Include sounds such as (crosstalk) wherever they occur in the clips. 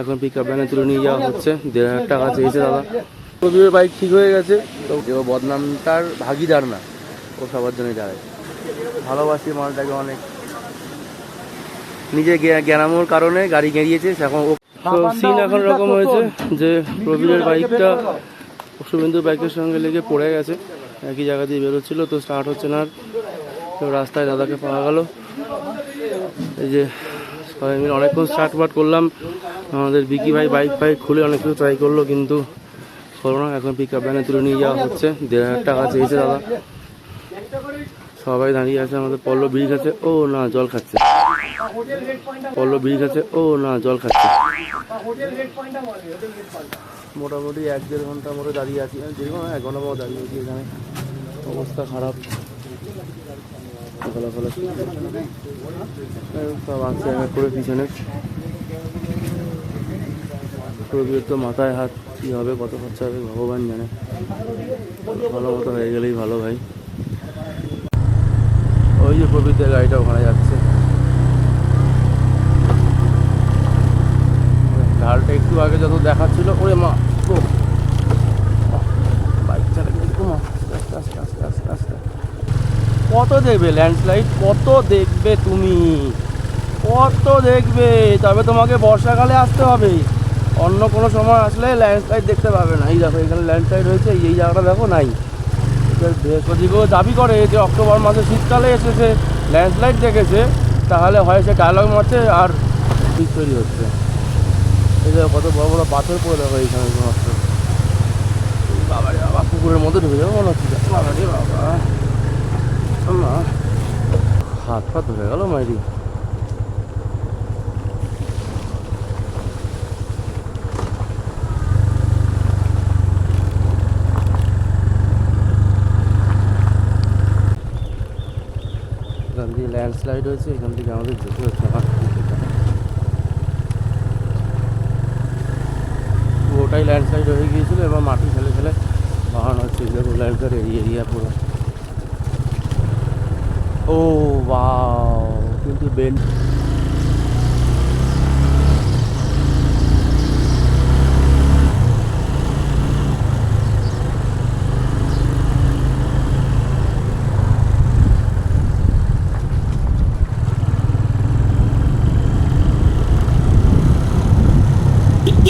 এখন pick up ভ্যানে তুলে নিয়ে যাওয়া হচ্ছে। দেড় হাজার টাকা চেয়েছে দাদা। প্রদীপের বাইক ঠিক হয়ে গেছে। তো ও বদনাম তার ভাগিদার না ও সবার জন্যই দাঁড়ায়। ভালোবাসি মালটাকে অনেক। নিজে জ্ঞা- জ্ঞানামোর কারণে গাড়ি গেড়িয়েছে এখন ও সিন এখন এরকম হয়েছে যে প্রবীরের বাইকটা শুভেন্দুর বাইকের সঙ্গে লেগে পড়ে গেছে। একই জায়গা দিয়ে বেরোচ্ছিল তো স্টার্ট হচ্ছে না আর। তো রাস্তায় দাদাকে পাওয়া গেল। এই যে সবাই মিলে অনেকক্ষণ স্টার্ট বাট করলাম। আমাদের বিকি ভাই বাইক ফাইক খুলে অনেক কিছু ট্রাই করল, কিন্তু হলো না। এখন পিক আপ ভ্যানে তুলে নিয়ে যাওয়া হচ্ছে। দেড় হাজার টাকা চেয়েছে দাদা। সবাই দাঁড়িয়ে আছে আমাদের। পল্লব বিড়ি খাচ্ছে। ও না, জল খাচ্ছে। পল্লব বিড়ি খাচ্ছে। ও না, জল খাচ্ছে। মোটামুটি এক দেড় ঘণ্টা মতো দাঁড়িয়ে আছি। না এক ঘণ্টা দাঁড়িয়ে আছি এখানে। অবস্থা খারাপ। সব আছে করে পিছনে। তো মাথায় হাত, কী হবে, কত খরচা হবে, ভগবান জানে। ভালো মতো হয়ে গেলেই ভালো ভাই। ওই যে প্রবীরদের গাড়িটা ওখানে যাচ্ছে। ঢালটা একটু আগে যত দেখাচ্ছিল ওরে মা বাইক আস্তে আস্তে আস্তে। কত দেখবে ল্যান্ডস্লাইড? কত দেখবে তুমি? কত দেখবে? তবে তোমাকে বর্ষাকালে আসতে হবে। অন্য কোনো সময় আসলে ল্যান্ডস্লাইড দেখতে পাবে না। এই দেখো, এখানে ল্যান্ডস্লাইড হয়েছে এই জায়গাটা দেখো নাই। বৃহস্পতিকেও দাবি করে যে অক্টোবর মাসে শীতকালে এসেছে, ল্যান্ডস্লাইড দেখেছে, তাহলে হয় সে ডায়লগ মারছে আর ঠিক তৈরি হচ্ছে। এই দেখো, কত বড় বড় পাথর পড়ে দেখো এইখানে সমস্ত বাবা রে বাবা, পুকুরের মধ্যে ঢুকে যাব মনে হচ্ছে। বাবা। রে বাবা হাত পা ধরে গেল মাইরি। এখান দিয়ে ল্যান্ডস্লাইড হয়েছে, এখান থেকে আমাদের যেতে হচ্ছে। পুরোটাই ল্যান্ডস্লাইড হয়ে গিয়েছিল, এবার মাটি ফেলে ফেলে বাহানো হচ্ছে দেখো ল্যান্ডস্লাইড এরিয়া পুরো। ও বাও কিন্তু বেন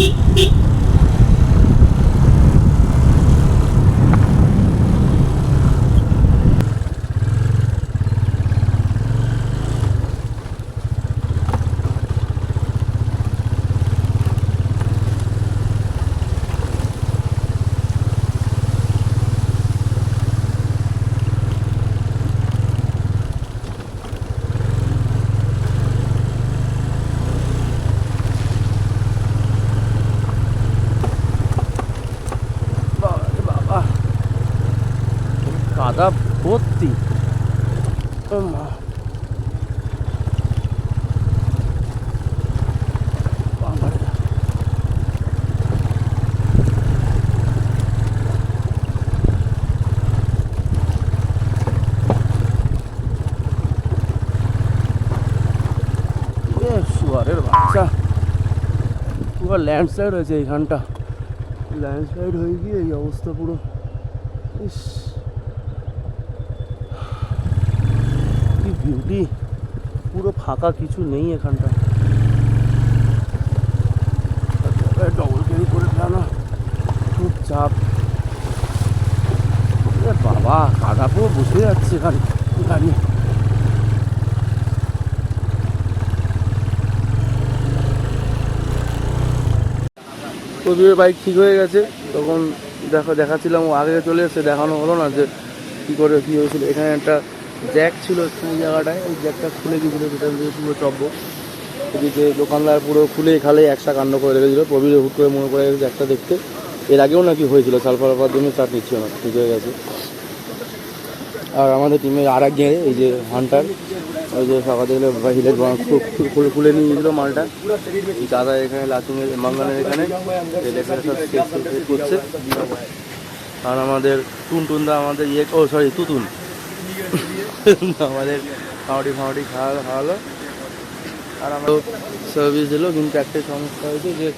えっ? কাদা ভর্তি। ও মা বাবা রে। এ শুয়ারের বাচ্চা। ল্যান্ডস্লাইড হয়েছে এইখানটা। ল্যান্ডস্লাইড হয়ে গিয়ে এই অবস্থা পুরো। ইস। বিউটি পুরো ফাঁকা কিছু নেই এখানটা ডবল ক্যারি করে ফেলানো খুব চাপ বাবা কাদা পুরো বসে যাচ্ছে এখানে। গাড়ি প্রদীপের বাইক ঠিক হয়ে গেছে। তখন দেখা, দেখাচ্ছিলাম, ও আগে চলে এসে দেখানো হলো না যে কী করে, কী হয়েছিল। এখানে একটা জ্যাক ছিল সেই জায়গাটায়, ওই জ্যাকটা খুলে গিয়েছিল সেটা দিয়ে পুরো চব্য এদিকে দোকানদার পুরো খুলে খালে একসা কাণ্ড করে রেখেছিলো। প্রবীর হুট করে মনে গেছে জ্যাকটা দেখতে। এর আগেও নাকি হয়েছিল, সালফার জন্য চাট নিচ্ছিল না, ঠিক হয়ে গেছে। আর আমাদের টিমের আর এক এই যে হান্টার, ওই যে সকাল হিলের খুলে খুলে নিয়ে গেছিল মালটা। দাদা এখানে লাচুঙের মাঙ্গানের এখানে লেখাটা সব করছে। আর আমাদের টুনটুনদা, আমাদের ইয়ে ও সরি তুতুন। (laughs) আমাদের খাওয়াটি ফাওয়াটি খাওয়ালো খাওয়ালো আর আমরা সার্ভিস দিলো, কিন্তু একটাই সমস্যা হয়েছে যে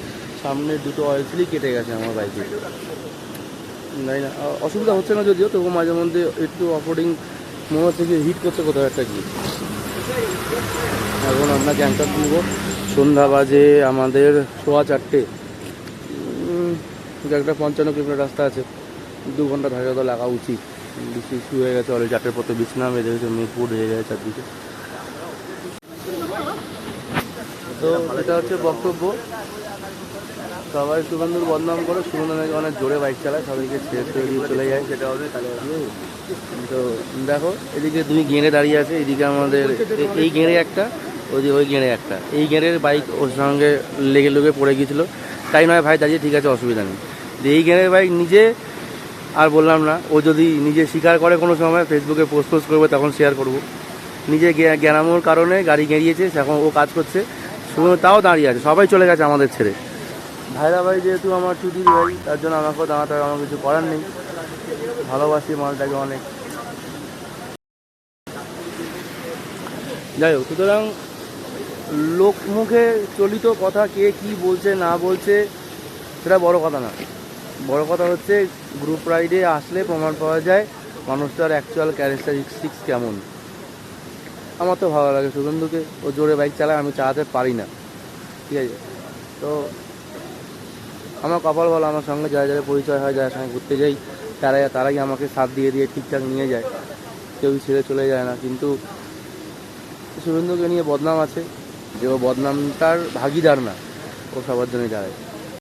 সামনের দুটো অয়েল সিলই কেটে গেছে আমার বাইকে জানি না অসুবিধা হচ্ছে না যদিও তবু মাঝে মধ্যে একটু অফরোডিং মনে হচ্ছে কি হিট করছে কোথাও একটা কি এখন আমরা গ্যাংটক নিব সন্ধ্যা বাজে আমাদের সোয়া চারটে। একটা পঞ্চান্ন কিলোমিটার রাস্তা আছে। দু ঘণ্টা ধারে তো লাগা উচিত। বৃষ্টি শুরু হয়ে গেছে অলরেডি চারটের তো বৃষ্টি নামে দেখেছে মেঘপুর হয়ে গেছে চারদিকে। তো এটা হচ্ছে বক্তব্য। সবাই সুগন্ধুর বদনাম করে, সুগন্ধ নাকি অনেক জোরে বাইক চালায়, সবাইকে ছেড়ে ছেড়ে দিয়ে চলে যায়। সেটা হবে তো দেখো, এদিকে তুমি গেঁড়ে দাঁড়িয়ে আছে, এদিকে আমাদের এই গেঁড়ে একটা, ওই ওই গেঁড়ে একটা। এই গেঁড়ের বাইক ওর সঙ্গে লেগে লেগে পড়ে গিয়েছিল। তাই নয় ভাই, দাঁড়িয়ে ঠিক আছে, অসুবিধা নেই। এই গেঁড়ের বাইক নিজে আর বললাম না, ও যদি নিজে স্বীকার করে কোনো সময় ফেসবুকে পোস্ট পোস্ট করবে, তখন শেয়ার করব। নিজে গে- জ্ঞানামোর কারণে গাড়ি গেঁড়িয়েছে, এখন ও কাজ করছে, শুধু তাও দাঁড়িয়ে আছে, সবাই চলে গেছে আমাদের ছেড়ে। ভাইরা ভাই যেহেতু আমার ছুটির ভাই, তার জন্য আমাকেও দাঁড়াতে হবে, আমার কিছু করার নেই। ভালোবাসি মালটাকে অনেক। যাই হোক, সুতরাং লোকমুখে চলিত কথা কে কি বলছে, না বলছে, সেটা বড় কথা না। বড় কথা হচ্ছে গ্রুপ রাইডে আসলে প্রমাণ পাওয়া যায় মানুষটার অ্যাকচুয়াল ক্যারেক্টারিস্টিক্স কেমন। আমার তো ভালো লাগে সুগন্ধুকে, ও জোরে বাইক চালায়, আমি চালাতে পারি না। ঠিক আছে? তো আমার কপাল বলো আমার সঙ্গে যারা যারা পরিচয় হয়, যারা সঙ্গে ঘুরতে যাই তারাই তারাই আমাকে সাথ দিয়ে দিয়ে ঠিকঠাক নিয়ে যায়। কেউ ছেড়ে চলে যায় না, কিন্তু শুভেন্দুকে নিয়ে বদনাম আছে, যে ও বদনামটার ভাগিদার না, ও সবার জন্য দাঁড়ায়।